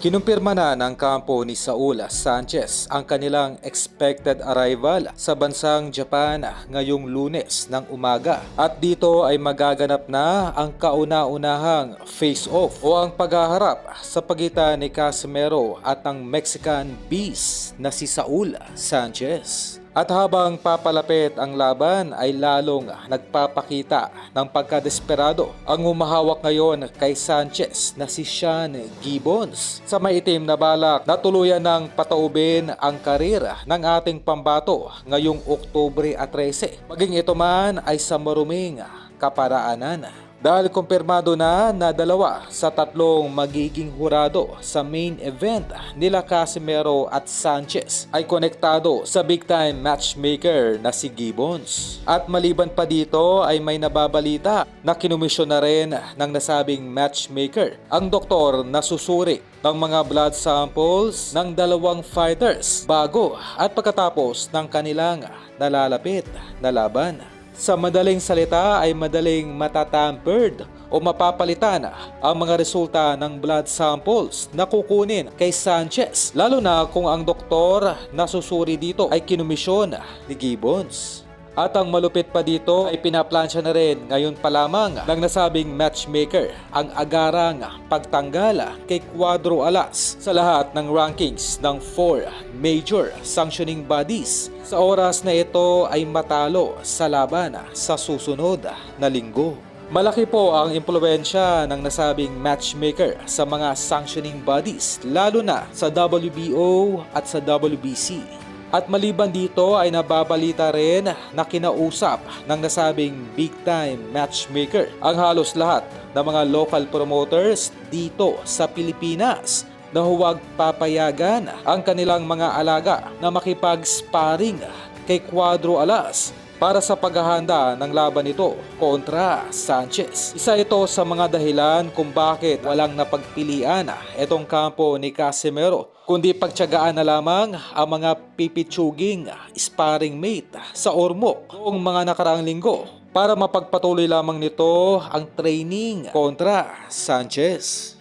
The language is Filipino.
Kinumpirma na ng kampo ni Saul Sanchez ang kanilang expected arrival sa bansang Japan ngayong lunes ng umaga. At dito ay magaganap na ang kauna-unahang face-off o ang paghaharap sa pagitan ni Casimero at ng Mexican Beast na si Saul Sanchez. At habang papalapit ang laban ay lalong nagpapakita ng pagkadesperado ang umahawak ngayon kay Sanchez na si Sean Gibbons sa maitim na balak na tuluyan ng pataubin ang karera ng ating pambato ngayong Oktubre 13. Maging ito man ay sa maruming kaparaanan. Dahil kumpirmado na na dalawa sa tatlong magiging hurado sa main event nila Casimero at Sanchez ay konektado sa big time matchmaker na si Gibbons. At maliban pa dito ay may nababalita na kinumisyon na rin ng nasabing matchmaker ang doktor na susuri ng mga blood samples ng dalawang fighters bago at pagkatapos ng kanilang nalalapit na laban. Sa madaling salita ay madaling matatampered o mapapalitan ang mga resulta ng blood samples na kukunin kay Sanchez lalo na kung ang doktor na susuri dito ay kinumisyon ni Gibbons. At ang malupit pa dito ay pinaplansya na rin ngayon pa lamang ng nasabing matchmaker ang agarang pagtanggal kay Cuadro Alas sa lahat ng rankings ng 4 major sanctioning bodies. Sa oras na ito ay matalo sa laban sa susunod na linggo. Malaki po ang impluensya ng nasabing matchmaker sa mga sanctioning bodies lalo na sa WBO at sa WBC. At maliban dito ay nababalita rin na kinausap ng nasabing big time matchmaker ang halos lahat ng mga local promoters dito sa Pilipinas na huwag papayagan ang kanilang mga alaga na makipag-sparring kay Cuadro Alas para sa paghahanda ng laban nito kontra Sanchez. Isa ito sa mga dahilan kung bakit walang napagpilian itong kampo ni Casimero kundi pagtyagaan na lamang ang mga pipitsuging sparring mate sa Ormoc noong mga nakaraang linggo para mapagpatuloy lamang nito ang training kontra Sanchez.